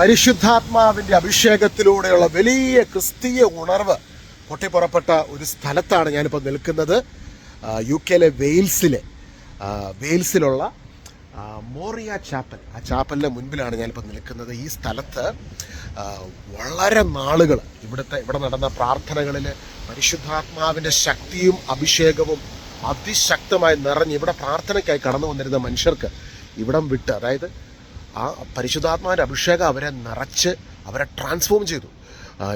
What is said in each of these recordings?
പരിശുദ്ധാത്മാവിന്റെ അഭിഷേകത്തിലൂടെയുള്ള വലിയ ക്രിസ്തീയ ഉണർവ് പൊട്ടിപ്പുറപ്പെട്ട ഒരു സ്ഥലത്താണ് ഞാനിപ്പോൾ നിൽക്കുന്നത്. യു കെയിലെ വെയിൽസിലെ വെയിൽസിലുള്ള മോറിയ ചാപ്പൽ. ആ ചാപ്പലിന്റെ മുൻപിലാണ് ഞാനിപ്പോൾ നിൽക്കുന്നത്. ഈ സ്ഥലത്ത് വളരെ നാളുകൾ ഇവിടുത്തെ ഇവിടെ നടന്ന പ്രാർത്ഥനകളിൽ പരിശുദ്ധാത്മാവിന്റെ ശക്തിയും അഭിഷേകവും അതിശക്തമായി നിറഞ്ഞ് ഇവിടെ പ്രാർത്ഥനയ്ക്കായി കടന്നു വന്നിരുന്ന മനുഷ്യർക്ക് ഇവിടം വിട്ട് അതായത് ആ പരിശുദ്ധാത്മാവിന്റെ അഭിഷേകം അവരെ നിറച്ച് അവരെ ട്രാൻസ്ഫോം ചെയ്തു.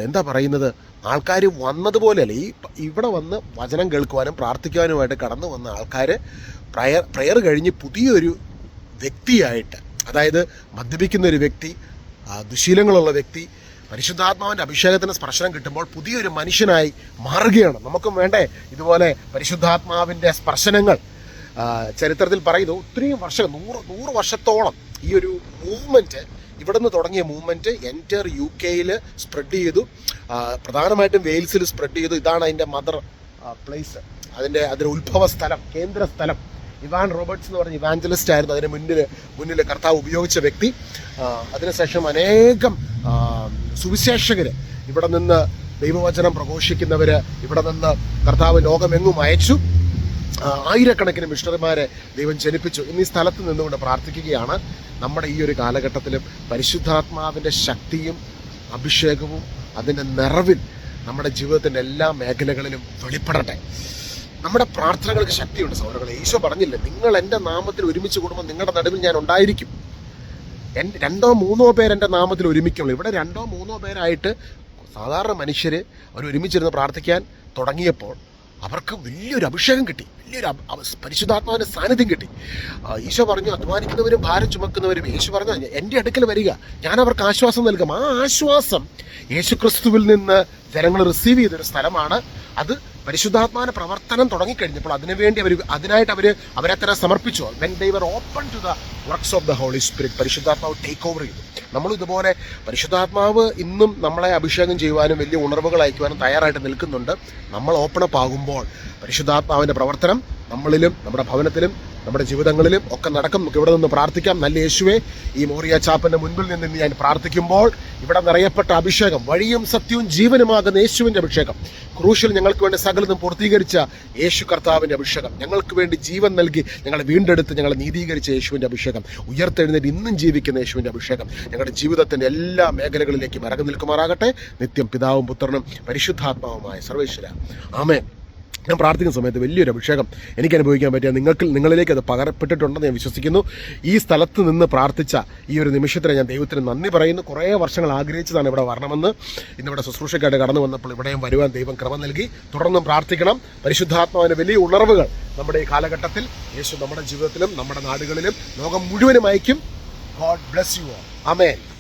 എന്താ പറയുന്നത്? ആൾക്കാർ വന്നതുപോലെയല്ല. ഈ ഇവിടെ വന്ന് വചനം കേൾക്കുവാനും പ്രാർത്ഥിക്കുവാനുമായിട്ട് കടന്നു വന്ന ആൾക്കാർ പ്രയർ പ്രയർ കഴിഞ്ഞ് പുതിയൊരു വ്യക്തിയായിട്ട് അതായത് മദ്യപിക്കുന്ന ഒരു വ്യക്തി ദുശീലങ്ങളുള്ള വ്യക്തി പരിശുദ്ധാത്മാവിന്റെ അഭിഷേകത്തിന് സ്പർശനം കിട്ടുമ്പോൾ പുതിയൊരു മനുഷ്യനായി മാറുകയാണ്. നമുക്കും വേണ്ടേ ഇതുപോലെ പരിശുദ്ധാത്മാവിന്റെ സ്പർശനങ്ങൾ. ചരിത്രത്തിൽ പറയുന്നു ഒത്തിരി വർഷം നൂറ് നൂറ് വർഷത്തോളം ഈ ഒരു മൂവ്മെന്റ് ഇവിടെ നിന്ന് തുടങ്ങിയ മൂവ്മെന്റ് എന്റർ യു കെയിൽ സ്പ്രെഡ് ചെയ്തു പ്രധാനമായിട്ടും വെയിൽസിൽ സ്പ്രെഡ് ചെയ്തു. ഇതാണ് അതിന്റെ മദർ പ്ലേസ് അതിന്റെ അതിന്റെ ഉത്ഭവ സ്ഥലം കേന്ദ്ര സ്ഥലം. ഇവാൻ റോബർട്ട്സ് എന്ന് പറഞ്ഞ ഇവാഞ്ചലിസ്റ്റ് ആയിരുന്നു. അതിന് മുന്നിൽ മുന്നിൽ കർത്താവ് ഉപയോഗിച്ച വ്യക്തി. അതിനുശേഷം അനേകം സുവിശേഷകർ ഇവിടെ നിന്ന് ദൈവവചനം പ്രഘോഷിക്കുന്നവർ ഇവിടെ നിന്ന് കർത്താവ് ലോകമെങ്ങും അയച്ചു. ആയിരക്കണക്കിന് മിഷണറിമാരെ ദൈവം ജനിപ്പിച്ചു. ഇന്ന് ഈ സ്ഥലത്ത് നിന്നുകൊണ്ട് പ്രാർത്ഥിക്കുകയാണ്. നമ്മുടെ ഈ ഒരു കാലഘട്ടത്തിലും പരിശുദ്ധാത്മാവിന്റെ ശക്തിയും അഭിഷേകവും അതിന്റെ നിറവിൽ നമ്മുടെ ജീവിതത്തിന്റെ എല്ലാ മേഖലകളിലും വെളിപ്പെടട്ടെ. നമ്മുടെ പ്രാർത്ഥനകൾക്ക് ശക്തിയുണ്ട് സൗരങ്ങളെ ഈശോ പറഞ്ഞില്ലേ നിങ്ങൾ എന്റെ നാമത്തിൽ ഒരുമിച്ച് കൂടുമ്പോൾ നിങ്ങളുടെ നടുവിൽ ഞാൻ ഉണ്ടായിരിക്കും. രണ്ടോ മൂന്നോ പേര് എന്റെ നാമത്തിൽ ഒരുമിക്കുള്ളൂ. ഇവിടെ രണ്ടോ മൂന്നോ പേരായിട്ട് സാധാരണ മനുഷ്യർ അവർ ഒരുമിച്ചിരുന്ന് പ്രാർത്ഥിക്കാൻ തുടങ്ങിയപ്പോൾ അവർക്ക് വലിയൊരു അഭിഷേകം കിട്ടി. വലിയൊരു പരിശുദ്ധാത്മാവിന്റെ സാന്നിധ്യം കിട്ടി. ഈശോ പറഞ്ഞു അധ്വാനിക്കുന്നവരും ഭാരം ചുമക്കുന്നവരും യേശു പറഞ്ഞു എന്റെ അടുക്കൽ വരിക. ഞാൻ അവർക്ക് ആശ്വാസം നൽകും. ആ ആശ്വാസം യേശുക്രിസ്തുവിൽ നിന്ന് ജനങ്ങൾ റിസീവ് ചെയ്തൊരു സ്ഥലമാണ്. അത് പരിശുദ്ധാത്മാവിന്റെ പ്രവർത്തനം തുടങ്ങിക്കഴിഞ്ഞപ്പോൾ അതിനുവേണ്ടി അവർ അതിനായിട്ട് അവർ അവരെ തന്നെ സമർപ്പിച്ചു. When they were open to the works of the Holy Spirit പരിശുദ്ധാത്മാവ് ടേക്ക് ഓവർ ചെയ്തു. നമ്മൾ ഇതുപോലെ പരിശുദ്ധാത്മാവ് ഇന്നും നമ്മളെ അഭിഷേകം ചെയ്യുവാനും വലിയ ഉണർവുകൾ അയക്കുവാനും തയ്യാറായിട്ട് നിൽക്കുന്നുണ്ട്. നമ്മൾ ഓപ്പൺ അപ്പ് ആകുമ്പോൾ പരിശുദ്ധാത്മാവിന്റെ പ്രവർത്തനം നമ്മളിലും നമ്മുടെ ഭവനത്തിലും നമ്മുടെ ജീവിതങ്ങളിലും ഒക്കെ നടക്കും. നമുക്ക് ഇവിടെ നിന്ന് പ്രാർത്ഥിക്കാം. നല്ല യേശുവെ ഈ മോറിയ ചാപ്പന്റെ മുൻപിൽ നിന്ന് ഞാൻ പ്രാർത്ഥിക്കുമ്പോൾ ഇവിടെ നിറയപ്പെട്ട അഭിഷേകം വഴിയും സത്യവും ജീവനുമാകുന്ന യേശുവിന്റെ അഭിഷേകം ക്രൂശിൽ ഞങ്ങൾക്ക് വേണ്ടി സകലതും പൂർത്തീകരിച്ച യേശു കർത്താവിന്റെ അഭിഷേകം ഞങ്ങൾക്ക് വേണ്ടി ജീവൻ നൽകി ഞങ്ങളെ വീണ്ടെടുത്ത് ഞങ്ങളെ നീതീകരിച്ച യേശുവിന്റെ അഭിഷേകം ഉയർത്തെഴുന്നേറ്റ് ഇന്നും ജീവിക്കുന്ന യേശുവിന്റെ അഭിഷേകം ഞങ്ങളുടെ ജീവിതത്തിന്റെ എല്ലാ മേഖലകളിലേക്കും ഇറങ്ങി നിൽക്കുമാറാകട്ടെ. നിത്യം പിതാവും പുത്രനും പരിശുദ്ധാത്മാവുമായ സർവേശ്വര ആമേ ഞാൻ പ്രാർത്ഥിക്കുന്ന സമയത്ത് വലിയൊരു അഭിഷേകം എനിക്ക് അനുഭവിക്കാൻ പറ്റിയ നിങ്ങൾക്ക് നിങ്ങളിലേക്ക് അത് പകരപ്പെട്ടിട്ടുണ്ടെന്ന് ഞാൻ വിശ്വസിക്കുന്നു. ഈ സ്ഥലത്ത് നിന്ന് പ്രാർത്ഥിച്ച ഈ ഒരു നിമിഷത്തിന് ഞാൻ ദൈവത്തിന് നന്ദി പറയുന്നു. കുറേ വർഷങ്ങൾ ആഗ്രഹിച്ചതാണ് ഇവിടെ വരണമെന്ന്. ഇന്നിവിടെ ശുശ്രൂഷയ്ക്കായിട്ട് കടന്നു വന്നപ്പോൾ ഇവിടെയും വരുവാൻ ദൈവം ക്രമം നൽകി. തുടർന്നും പ്രാർത്ഥിക്കണം. പരിശുദ്ധാത്മാവിന്റെ വലിയ ഉണർവുകൾ നമ്മുടെ ഈ കാലഘട്ടത്തിൽ യേശു നമ്മുടെ ജീവിതത്തിലും നമ്മുടെ നാടുകളിലും ലോകം മുഴുവനും അയക്കും. God bless you amen